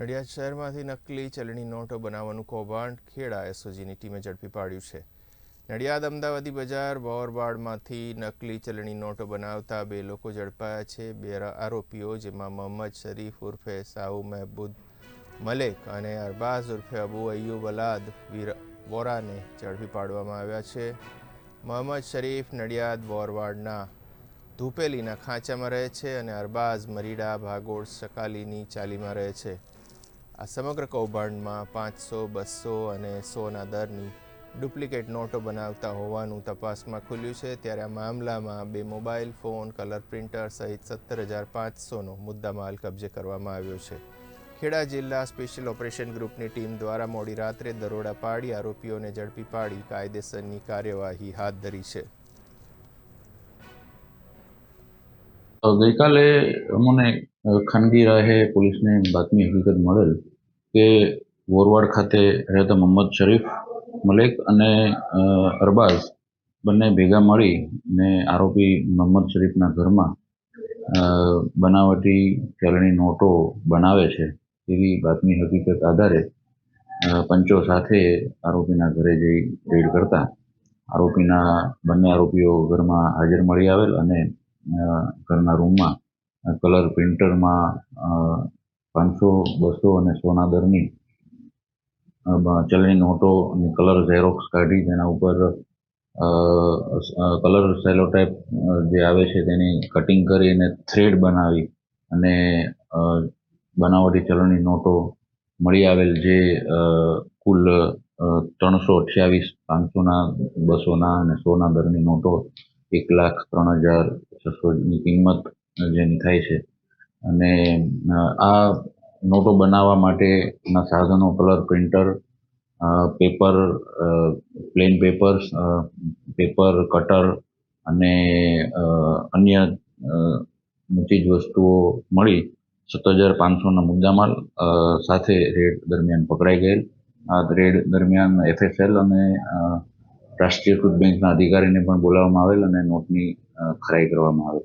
નડિયાદ શહેરમાંથી નકલી ચલણી નોટો બનાવવાનું કૌભાંડ ખેડા એસઓજીની ટીમે ઝડપી પાડ્યું છે. નડિયાદ અમદાવાદી બજાર બોરવાડમાંથી નકલી ચલણી નોટો બનાવતા બે લોકો ઝડપાયા છે. બે આરોપીઓ જેમાં મોહમ્મદ શરીફ ઉર્ફે સાહુ મહેબૂદ મલેક અને અરબાઝ ઉર્ફે અબુ અયુબ અલાદ વીર વોરાને ઝડપી પાડવામાં આવ્યા છે. મોહમ્મદ શરીફ નડિયાદ બોરવાડના ધૂપેલીના ખાંચામાં રહે છે અને અરબાઝ મરીડા ભાગોળ સકાલીની ચાલીમાં રહે છે. આ સમગ્ર કૌભાંડમાં પાંચસો, બસો અને સોના દરની ડુપ્લિકેટ નોટો બનાવતા હોવાનું તપાસમાં ખુલ્યું છે. ત્યારે આ મામલામાં બે મોબાઈલ ફોન, કલર પ્રિન્ટર સહિત સત્તર હજાર પાંચસોનો મુદ્દામાલ કબજે કરવામાં આવ્યો છે. ખેડા જિલ્લા સ્પેશિયલ ઓપરેશન ગ્રુપની ટીમ દ્વારા મોડી રાત્રે દરોડા પાડી આરોપીઓને ઝડપી પાડી કાયદેસરની કાર્યવાહી હાથ ધરી છે. ગઈકાલે અમને ખાનગી રાહે પોલીસને બાતમી હકીકત મળેલ કે વોરવાડ ખાતે રહેતા મોહમ્મદ શરીફ મલેક અને અરબાઝ બંને ભેગા મળી ને આરોપી મોહમ્મદ શરીફના ઘરમાં બનાવટી ચલણી નોટો બનાવે છે. એવી બાતમી હકીકત આધારે પંચો સાથે આરોપીના ઘરે જઈ રેડ કરતા આરોપીના બંને આરોપીઓ ઘરમાં હાજર મળી આવેલ અને ઘરના રૂમમાં કલર પ્રિન્ટરમાં પાંચસો, બસો અને સોના દરની ચલણી નોટો અને કલર ઝેરોક્સ કાઢી તેના ઉપર કલર સેલોટાઈપ જે આવે છે તેની કટિંગ કરી અને થ્રેડ બનાવી અને બનાવટી ચલણી નોટો મળી આવેલ જે કુલ ત્રણસો અઠ્યાવીસ, પાંચસોના, બસોના અને સોના દરની નોટો એક લાખ ત્રણ હજાર છસોની કિંમત જેની થાય છે. અને આ નોટો બનાવવા માટેના સાધનો, colour printer paper plain papers paper, cutter અને અન્ય ચીજ વસ્તુઓ મળી. સત્તર હજાર પાંચસોના મુદ્દામાલ સાથે રેડ દરમિયાન પકડાઈ ગયેલ. આ રેડ દરમિયાન એફએસએલ અને રાષ્ટ્રીયકૃત બેંકના અધિકારીને પણ બોલાવવામાં આવેલ અને નોટની ખરાઈ કરવામાં આવેલ.